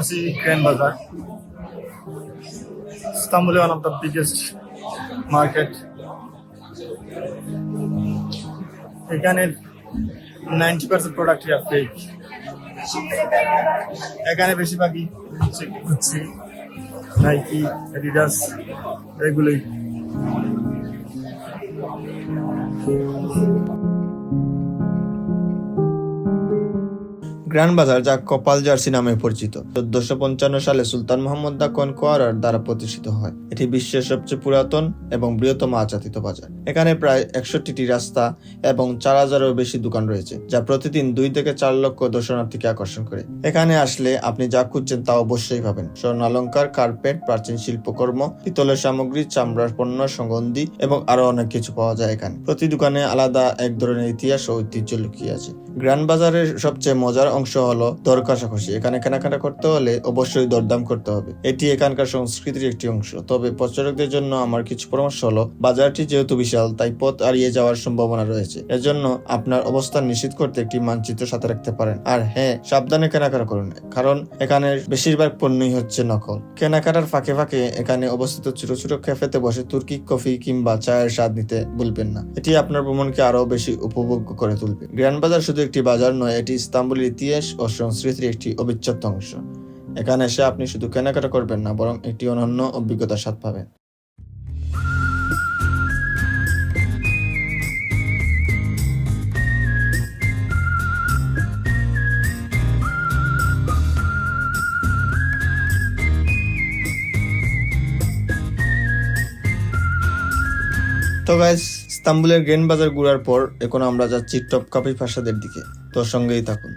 আছি grand bazaar. ইস্তাম্বুলে one of the biggest market এখানে ninety percent product here fake এখানে বেশিরভাগই হচ্ছে নাইকি অ্যাডিডাস এগুলোই। গ্র্যান্ড বাজার যা কপাল জার্সি নামে পরিচিত। চোদ্দশো পঞ্চান্ন সালে সুলতান মোহাম্মদ দা কনকোয়ারার দ্বারা প্রতিষ্ঠিত হয়। এটি বিশ্বের সবচেয়ে পুরাতন এবং বৃহত্তম আচাতিত বাজার। এখানে প্রায় একষট্টিটি রাস্তা এবং চার হাজারেরও বেশি দোকান রয়েছে, যা প্রতিদিন দুই থেকে চার লক্ষ দর্শনার্থীকে আকর্ষণ করে। এখানে আসলে আপনি যা খুঁজছেন তা অবশ্যই পাবেন। স্বর্ণালঙ্কার কার্পেট, প্রাচীন শিল্পকর্ম, পিতলের সামগ্রী, চামড়ার পণ্য, সুগন্ধি এবং আরও অনেক কিছু পাওয়া যায় এখানে। প্রতি দোকানে আলাদা এক ধরনের ইতিহাস ও ঐতিহ্য লুকিয়ে আছে। গ্র্যান্ড বাজারের সবচেয়ে মজার অংশ হলো দর কষাকষি। এখানে কেনাকাটা করতে হলে অবশ্যই দরদাম করতে হবে। এটি এখানকার সংস্কৃতির একটি অংশ। তবে পর্যটকদের জন্য আমার কিছু পরামর্শ হলো, বাজারটি যেহেতু বিশাল, তাই পথ হারিয়ে যাওয়ার সম্ভাবনা রয়েছে। এজন্য আপনার অবস্থান নিশ্চিত করতে একটি মানচিত্র সাথে রাখতে পারেন। আর হ্যাঁ সাবধানে কেনাকাটা করুন, কারণ এখানে বেশিরভাগ পণ্যই হচ্ছে নকল। কেনাকাটার ফাঁকে ফাঁকে এখানে অবস্থিত ছোট ছোট ক্যাফেতে বসে তুর্কি কফি কিংবা চায়ের স্বাদ নিতে ভুলবেন না। এটি আপনার ভ্রমণকে আরও বেশি উপভোগ্য করে তুলবে। গ্র্যান্ড বাজার শুধু একটি বাজার নয়, এটি ইস্তাম্বুলের ইতিহাস ও সংস্কৃতির একটি অবিচ্ছেদ্য অংশ। এখানে এসে আপনি শুধু কেনাকাটা করবেন না, বরং একটি অনন্য অভিজ্ঞতার স্বাদ পাবেন। তো গাইস ইস্তাম্বুলের গ্রেন বাজার ঘুরার পর এখন আমরা যাচ্ছি টপকাপি প্রাসাদের দিকে। তোর সঙ্গেই থাকুন।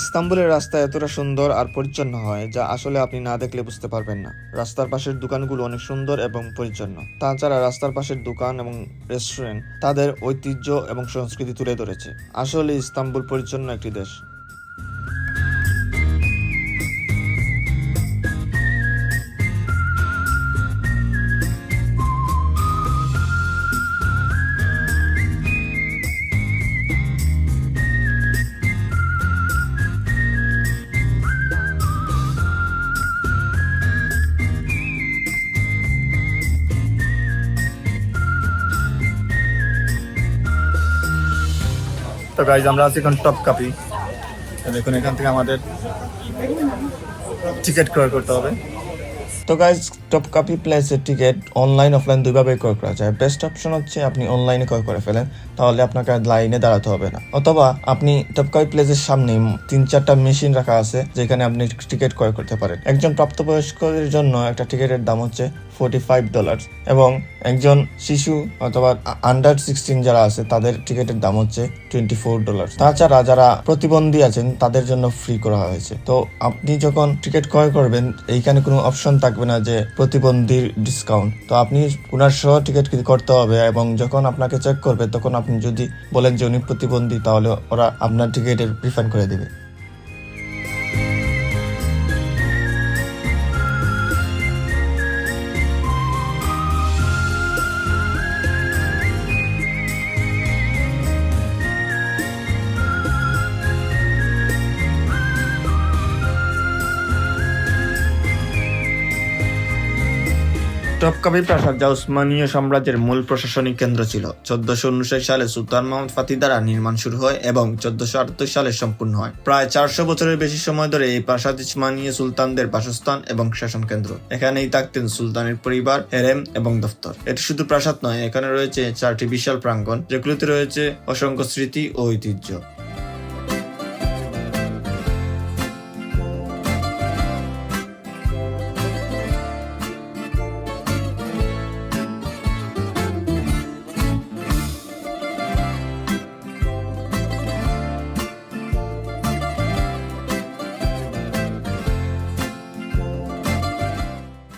ইস্তাম্বুলের রাস্তা এতটা সুন্দর আর পরিচ্ছন্ন হয়, যা আসলে আপনি না দেখলে বুঝতে পারবেন না। রাস্তার পাশের দোকানগুলো অনেক সুন্দর এবং পরিচ্ছন্ন। তাছাড়া রাস্তার পাশের দোকান এবং রেস্টুরেন্ট তাদের ঐতিহ্য এবং সংস্কৃতি তুলে ধরেছে। আসলে ইস্তাম্বুল পরিচ্ছন্ন একটি দেশ। তো গাইজ আমরা আছি এখন টপ কাপি দেখুন, এখান থেকে আমাদের টিকিট ক্রয় করতে হবে। তো গাইজ টপ কাপি প্লেসের টিকিট অনলাইন অফলাইন দুইভাবে ক্রয় করা যায়। বেস্ট অপশন হচ্ছে আপনি অনলাইনে ক্রয় করে ফেলেন, তাহলে আপনাকে লাইনে দাঁড়াতে হবে না। অথবা আপনি টপ কাপি প্লেসের সামনে তিন চারটা মেশিন রাখা আছে, যেখানে আপনি টিকিট ক্রয় করতে পারেন। একজন প্রাপ্তবয়স্কদের জন্য একটা টিকিটের দাম হচ্ছে ফোর্টি ফাইভ ডলার এবং একজন শিশু অথবা আন্ডার সিক্সটিন যারা আছে, তাদের টিকিটের দাম হচ্ছে টোয়েন্টি ফোর ডলার তাছাড়া যারা প্রতিবন্ধী আছেন, তাদের জন্য ফ্রি করা হয়েছে। তো আপনি যখন টিকিট ক্রয় করবেন, এইখানে কোনো অপশন থাকবে না যে প্রতিবন্ধীর ডিসকাউন্ট তো আপনি ওনার সহ টিকিট করতে হবে এবং যখন আপনাকে চেক করবে, তখন আপনি যদি বলেন যে উনি প্রতিবন্ধী, তাহলে ওরা আপনার টিকিটের রিফান্ড করে দেবে। টপকাপি প্রাসাদ যা উসমানীয় সাম্রাজ্যের মূল প্রশাসনিক কেন্দ্র ছিল। চোদ্দশো উনষাট সালে সুলতান মোহাম্মদ ফাতি দ্বারা নির্মাণ শুরু হয় এবং চোদ্দশো আটাত্তর সালে সম্পূর্ণ হয়। প্রায় চারশো বছরের বেশি সময় ধরে এই প্রাসাদ উসমানীয় সুলতানদের বাসস্থান এবং শাসন কেন্দ্র। এখানেই থাকতেন সুলতানের পরিবার, হেরেম এবং দফতর। এটি শুধু প্রাসাদ নয়, এখানে রয়েছে চারটি বিশাল প্রাঙ্গণ, যেগুলোতে রয়েছে অসংখ্য স্মৃতি ও ঐতিহ্য।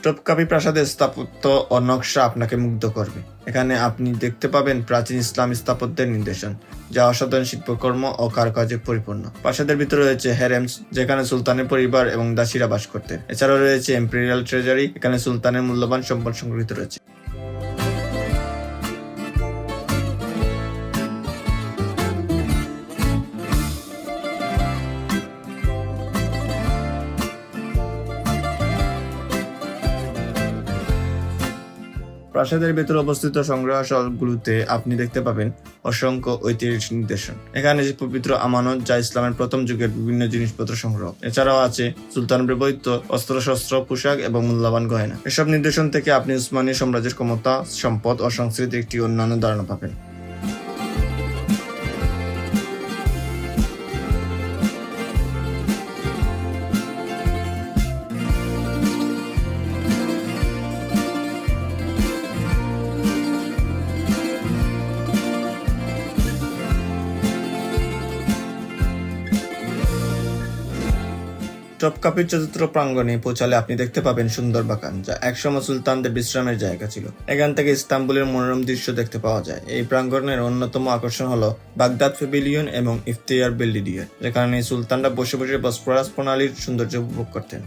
টপকাপি প্রাসাদের স্থাপত্য ও নকশা আপনাকে মুগ্ধ করবে। এখানে আপনি দেখতে পাবেন প্রাচীন ইসলাম স্থাপত্যের নির্দেশন, যা অসাধারণ শিল্পকর্ম ও কারুকাজে পরিপূর্ণ। প্রাসাদের ভিতরে রয়েছে হ্যারেমস যেখানে সুলতানের পরিবার এবং দাসীরা বাস করতেন। এছাড়াও রয়েছে এম্পেরিয়াল ট্রেজারি, এখানে সুলতানের মূল্যবান সম্পদ সংগৃহীত রয়েছে। প্রাসাদের ভেতরে অবস্থিত সংগ্রহশালগুলোতে আপনি দেখতে পাবেন অসংখ্য ঐতিহাসিক নিদর্শন। এখানে যে পবিত্র আমানত, যা ইসলামের প্রথম যুগের বিভিন্ন জিনিসপত্র সংগ্রহ। এছাড়াও আছে সুলতান ব্যবহৃত অস্ত্রশস্ত্র, পোশাক এবং মূল্যবান গয়না। এসব নিদর্শন থেকে আপনি উসমানী সাম্রাজ্যের ক্ষমতা, সম্পদ ও সংস্কৃতির একটি অন্যান্য ধারণা পাবেন। টপকাপির চতুর্থ প্রাঙ্গণে পৌঁছালে আপনি দেখতে পাবেন সুন্দর বাগান যা একসময় সুলতানদের বিশ্রামের জায়গা ছিল। এখান থেকে ইস্তাম্বুলের মনোরম দৃশ্য দেখতে পাওয়া যায়। এই প্রাঙ্গণের অন্যতম আকর্ষণ হলো বাগদাদ ফেবিলিয়ন এবং ইফতিয়ার বেলিডিয়ার যেখানে সুলতানরা বসে বসে বসফরাস প্রণালীর সৌন্দর্য উপভোগ করতেন।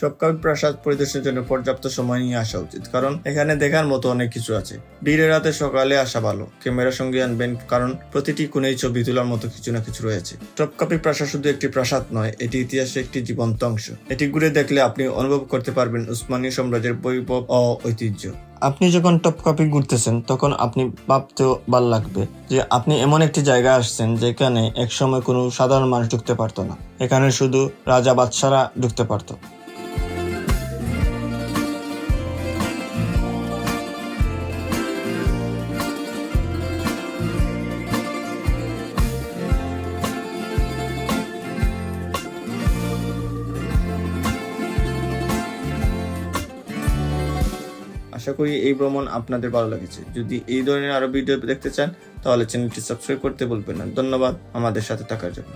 টপকাপি প্রাসাদ পরিদর্শনের জন্য পর্যাপ্ত সময় নিয়ে আসা উচিত। কারণ এখানে দেখার মতো অনেক কিছু আছে। ভিড়ের রাতে সকালে আসা ভালো। ক্যামেরা সঙ্গে আনবেন, কারণ প্রতিটি কোণেই ছবি তোলার মতো কিছু না কিছু রয়েছে। টপকাপি প্রাসাদ শুধু একটি প্রাসাদ নয়, এটি ইতিহাসে একটি জীবন্ত অংশ। এটি ঘুরে দেখলে আপনি অনুভব করতে পারবেন উসমানীয় সাম্রাজ্যের বৈভব ও ঐতিহ্য। আপনি যখন টপকাপি ঘুরতেছেন, তখন আপনি ভাবতেও ভালো লাগবে যে আপনি এমন একটি জায়গায় আসছেন যেখানে একসময় কোনো সাধারণ মানুষ ঢুকতে পারতো না। এখানে শুধু রাজা বাদশারা ঢুকতে পারতো। আশা করি এই ভ্রমণ আপনাদের ভালো লেগেছে। যদি এই ধরনের আরও ভিডিও দেখতে চান, তাহলে চ্যানেলটি সাবস্ক্রাইব করতে বলবেন না। ধন্যবাদ আমাদের সাথে থাকার জন্য।